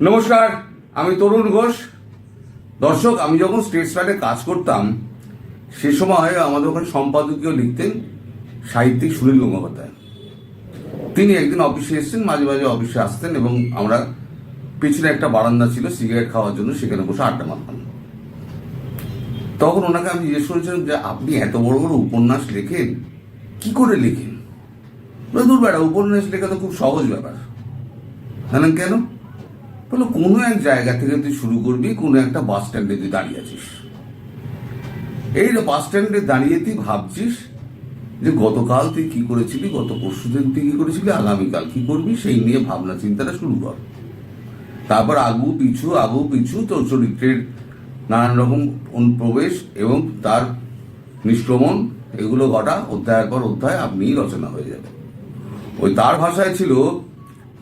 নমস্কার, আমি তরুণ ঘোষ। দর্শক, আমি যখন স্টেট ফ্ল্যাটে কাজ করতাম, সে সময় আমাদের ওখানে সম্পাদকীয় লিখতেন সাহিত্যিক সুনীল গঙ্গোপাধ্যায়। তিনি একদিন অফিসে এসেছেন, মাঝে মাঝে অফিসে আসতেন এবং আমরা পিছনে একটা বারান্দা ছিল সিগারেট খাওয়ার জন্য, সেখানে বসে আড্ডা মারতাম। তখন ওনাকে আমি জিজ্ঞেস করেছিলাম যে, আপনি এত বড় বড় উপন্যাস লেখেন? কি করে লেখেন? দূর বেড়া, উপন্যাস লেখা তো খুব সহজ ব্যাপার। জানেন কেন? বলো কোনো এক জায়গা থেকে তুই শুরু করবি, কোনো একটা বাস স্ট্যান্ডে তুই দাঁড়িয়ে আছিস। এই বাস স্ট্যান্ডে দাঁড়িয়ে তুই ভাবছিস যে গতকাল তুই কি করেছিলি, গত পরশু দিন তুই কি করেছিলি, আগামীকাল কি করবি, সেই নিয়ে ভাবনা চিন্তাটা শুরু কর। তারপর আগু পিছু আগু পিছু তোর চরিত্রের নানান রকম অনুপ্রবেশ এবং তার নিষ্ক্রমণ, এগুলো ঘটা অধ্যায়ের পর অধ্যায় আপনিই রচনা হয়ে যাবে। ওই তার ভাষায় ছিল,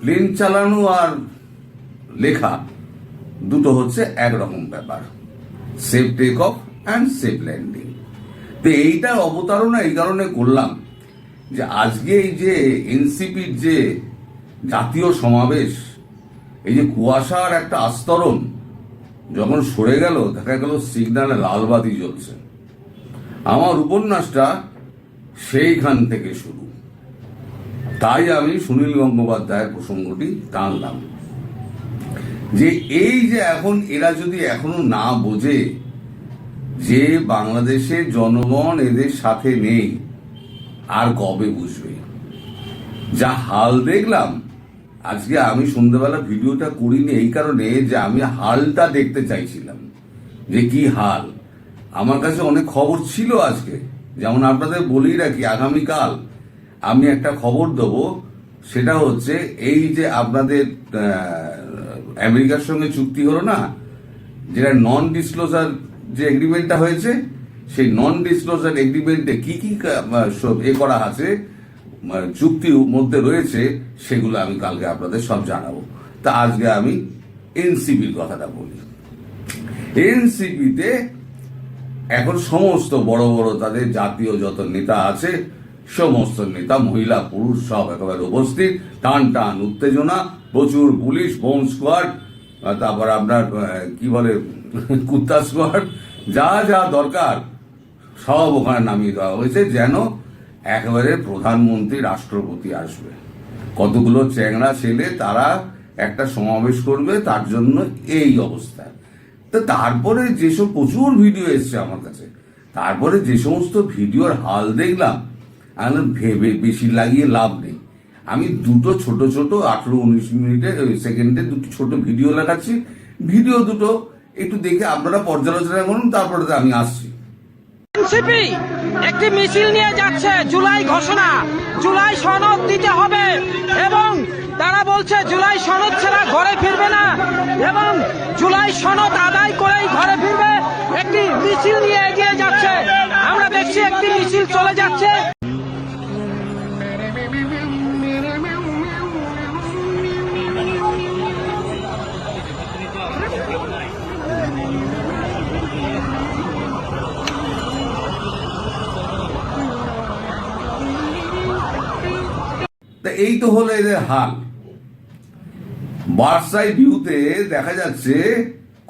প্লেন চালানো আর লেখা। দুটো হচ্ছে একরকম ব্যাপার। Safe take off and safe landing তো এইটার অবতারণা এই কারণে করলাম যে আজকে এই যে এনসিপির যে জাতীয় সমাবেশ, এই যে কুয়াশার একটা আস্তরণ যখন সরে গেল, দেখা গেল সিগন্যালে লাল বাতি জ্বলছে। আমার উপন্যাসটা সেইখান থেকে শুরু। তাই আমি সুনীল গঙ্গোপাধ্যায়ের প্রসঙ্গটি টানলাম। যে এই যে এখন এরা যদি এখনও না বোঝে যে বাংলাদেশের জনগণ এদের সাথে নেই, আর কবে বুঝবে? যা হাল দেখলাম, আজকে আমি সন্ধ্যাবেলা ভিডিওটা করিনি এই কারণে যে আমি হালটা দেখতে চাইছিলাম, যে কি হাল। আমার কাছে অনেক খবর ছিল আজকে, যেমন আপনাদের বলেই রাখি, আগামীকাল আমি একটা খবর দেবো, সেটা হচ্ছে এই যে আপনাদের আমেরিকার সঙ্গে চুক্তি হলো না, যেটা নন ডিসক্লোজার যে এগ্রিমেন্টটা হয়েছে, সেই নন ডিসক্লোজার এগ্রিমেন্টে কি কি এ করা আছে চুক্তির মধ্যে রয়েছে, সেগুলো আমি কালকে আপনাদের সব জানাব। তা আজকে আমি এনসিপির কথাটা বলি। এনসিপিতে এখন সমস্ত বড় বড় তাদের জাতীয় যত নেতা আছে সমস্ত নেতা মহিলা, পুরুষ সব একেবারে উপস্থিত। টান টান উত্তেজনা, প্রচুর পুলিশ, বোম স্কোয়াড তারপর আপনার কি বলে, কুত্তা স্কোয়াড, যা যা দরকার, সব ওখানে নামিয়ে দেওয়া হয়েছে যেন একেবারে প্রধানমন্ত্রী, রাষ্ট্রপতি আসবে। কতগুলো চ্যাংড়া ছেলে তারা একটা সমাবেশ করবে, তার জন্য এই অবস্থা। তো তারপরে যেসব প্রচুর ভিডিও এসছে আমার কাছে, তারপরে যে সমস্ত ভিডিওর হাল দেখলাম আমি ভেবে বেশি লাগিয়ে লাভ নেই। আমি দুটো ছোট ছোট আঠেরো উনিশ মিনিটে সেকেন্ডে দুটো ছোট ভিডিও লাগাচ্ছি। ভিডিও দুটো একটু দেখে আপনারা পর্যালোচনা করুন, তারপরে আমি আসছি। একটি মিছিল নিয়ে যাচ্ছে জুলাই ঘোষণা। জুলাই সনদ দিতে হবে এবং তারা বলছে জুলাই সনদ ছাড়া ঘরে ফিরবে না এবং জুলাই সনদ আদায় করেই ঘরে ফিরবে। একটি মিছিল নিয়ে এই তো হলো এদের হাল। বার্সাই ভিউতে দেখা যাচ্ছে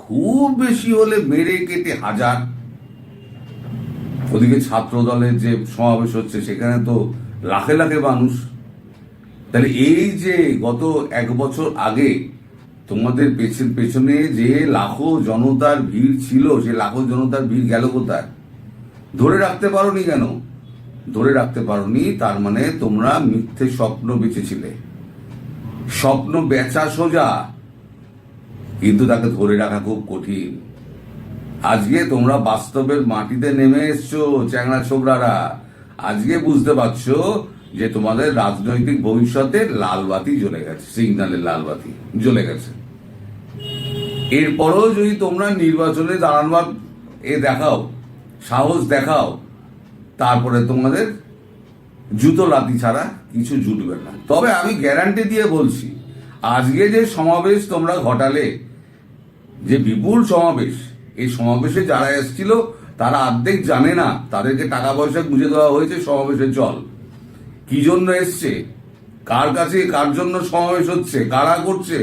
খুব বেশি হলে মেরে কেটে হাজার। ওদিকে ছাত্র দলের যে সমাবেশ হচ্ছে, সেখানে তো লাখে লাখে মানুষ। তাহলে এই যে গত এক বছর আগে তোমাদের পেছন পেছনে যে লাখো জনতার ভিড় ছিল, সে লাখো জনতার ভিড় গেল কোথায়? ধরে রাখতে পারোনি কেন? ধরে রাখতে পারোনি, তার মানে তোমরা মিথ্যে স্বপ্ন বেঁচেছিলে। স্বপ্ন বেচা সোজা, কিন্তু তাকে ধরে রাখা খুব কঠিন। আজকে তোমরা বাস্তবের মাটিতে নেমে এসছো, চ্যাংড়া ছোকরারা আজকে বুঝতে পারছ যে তোমাদের রাজনৈতিক ভবিষ্যতে লালবাতি জ্বলে গেছে, সিগন্যালের লালবাতি জ্বলে গেছে। এরপরেও যদি তোমরা নির্বাচনে দাঁড়ানোর এ দেখাও, সাহস দেখাও তারপরে তোমাদের জুতো লাতি ছাড়া কিছু জুটবে না। তবে আমি গ্যারান্টি দিয়ে বলছি, আজকে যে সমাবেশ তোমরা ঘটালে, যে বিপুল সমাবেশ, এই সমাবেশে যারা এসেছিল, তারা অর্ধেক জানে না, তাদেরকে টাকা পয়সা গুঁজে দেওয়া হয়েছে সমাবেশের চল। কি জন্য এসছে? কার কাছে, কার জন্য সমাবেশ হচ্ছে, কারা করছে,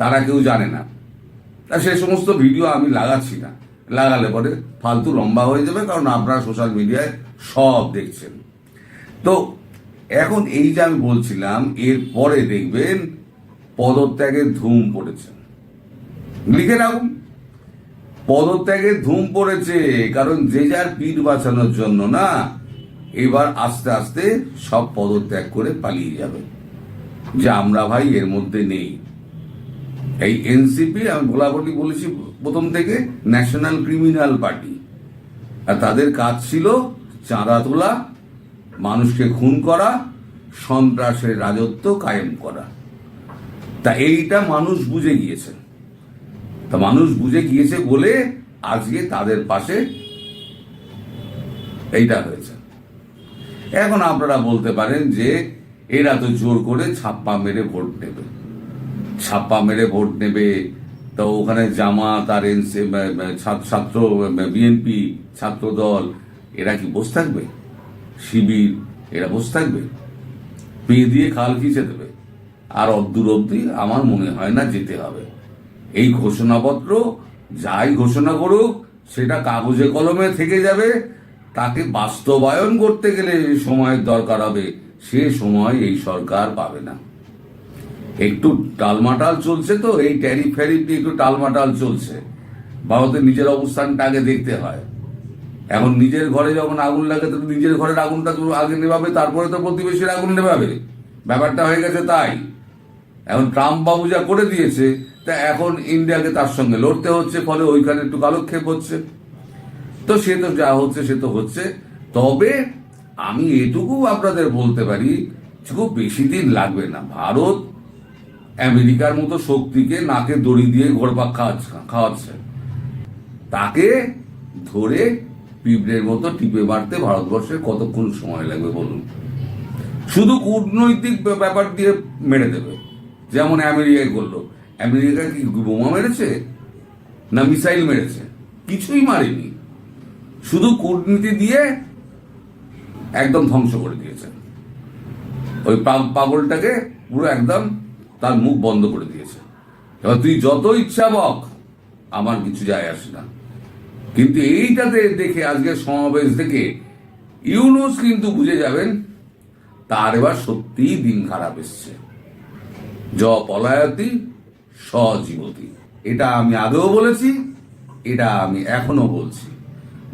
তারা কেউ জানে না। তা সে সমস্ত ভিডিও আমি লাগাচ্ছি না। লাগালে পরে ফালতু লম্বা হয়ে যাবে, কারণ আপনারা সোশ্যাল মিডিয়ায় সব দেখছেন। তো এখন এই যে আমি বলছিলাম এর পরে দেখবেন পদত্যাগের ধুম পড়েছে। লিখে রাখুন। পদত্যাগের ধুম পড়েছে, কারণ যে যার পিঠ বাঁচানোর জন্য না, এবার আস্তে আস্তে সব পদত্যাগ করে পালিয়ে যাবে। যে আমরা ভাই এর মধ্যে নেই। এই এনসিপি, আমি বলাবলি বলেছি প্রথম থেকে, ন্যাশনাল ক্রিমিনাল পার্টি। আর তাদের কাজ ছিল চাঁদা তোলা মানুষকে খুন করা, সন্ত্রাসের রাজত্ব কায়েম করা। তা এইটা মানুষ বুঝে গিয়েছে। তা মানুষ বুঝে গিয়েছে বলে আজকে তাদের পাশে এইটা হয়েছে। এখন আপনারা বলতে পারেন যে এরা তো জোর করে ছাপ্পা মেরে ভোট নেবে। ছাপ্পা মেরে ভোট নেবে, তো ওখানে জামাত আর এনসি ছাত্র বিএনপি ছাত্র দল এরা কি বসে থাকবে? শিবির, এরা বসে থাকবে? পেয়ে দিয়ে খাল খিচে দেবে। আর অদ্দূর অব্দি আমার মনে হয় না যেতে হবে। এই ঘোষণাপত্র যাই ঘোষণা করুক, সেটা কাগজে কলমে থেকে যাবে। তাকে বাস্তবায়ন করতে গেলে সময়ের দরকার হবে। সে সময় এই সরকার পাবে না। একটু টালমাটাল চলছে তো? এই ট্যারিফ ফ্যারিফ দিয়ে একটু টালমাটাল চলছে। ভারতের নিজের অবস্থানটা আগে দেখতে হয়। এখন নিজের ঘরে যখন আগুন লাগে, তো নিজের ঘরের আগুনটা তো আগে নেভাবে, তারপরে তো প্রতিবেশীর আগুন নেভাবে। ব্যাপারটা হয়ে গেছে তাই। এখন ট্রাম্প বাবু যা করে দিয়েছে, তা এখন ইন্ডিয়াকে তার সঙ্গে লড়তে হচ্ছে, ফলে ওইখানে একটু কালক্ষেপ হচ্ছে। তো সে তো যা হচ্ছে, সে তো হচ্ছে। তবে আমি এটুকু আপনাদের বলতে পারি খুব বেশি দিন লাগবে না। ভারত আমেরিকার মতো শক্তিকে নাকে দড়ি দিয়ে ঘোরপাক খাওয়াচ্ছে খাওয়াচ্ছে। তাকে ধরে পিঁপড়ের মতো টিপে মারতে ভারতবর্ষে কতক্ষণ সময় লাগবে বলুন? শুধু কূটনৈতিক ব্যাপার দিয়ে মেরে দেবে। যেমন আমেরিকায় করল। আমেরিকা কি বোমা মেরেছে? না মিসাইল মেরেছে? কিছুই মারেনি। শুধু কূটনীতি দিয়ে একদম ধ্বংস করে দিয়েছে। ওই পাগলটাকে পুরো একদম তার মুখ বন্ধ করে দিয়েছে। এবার তুই যত ইচ্ছা বক, আমার কিছু যায় আসে না। কিন্তু এইটাতে দেখে আজকে সমাবেশ থেকে ইউনুস কিন্তু বুঝে যাবেন, তার এবার সত্যিই দিন খারাপ এসছে। জ পলায়তি সজীবতী। এটা আমি আগেও বলেছি, এটা আমি এখনও বলছি।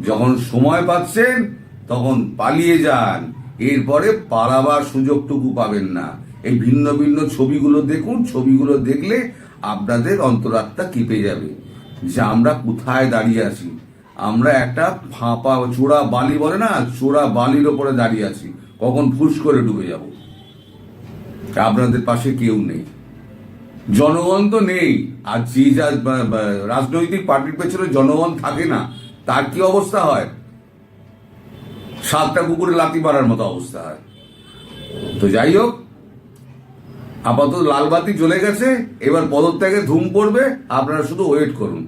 যখন সময় পাচ্ছেন, তখন পালিয়ে যান। এরপরে পালাবার সুযোগটুকু পাবেন না। এই ভিন্ন ভিন্ন ছবিগুলো দেখুন, ছবিগুলো দেখলে আপনাদের অন্তরাত্মা কেঁপে যাবে। যে আমরা কোথায় দাঁড়িয়ে আছি? আমরা একটা ফাঁপা চোরা বালি বলে না চোরা বালির ওপরে দাঁড়িয়ে আছি। কখন ফুস করে ডুবে যাব? আপনাদের পাশে কেউ নেই। জনগণ তো নেই। আর যে যা রাজনৈতিক পার্টির পেছনে জনগণ থাকে না, তার কি অবস্থা হয়? সাতটা কুকুরে লাতি মারার মতো অবস্থা হয়। তো যাই হোক, আপাতত লালবাতি চলে গেছে, এবার পদত্যাগে ধুম পড়বে, আপনারা শুধু ওয়েট করুন।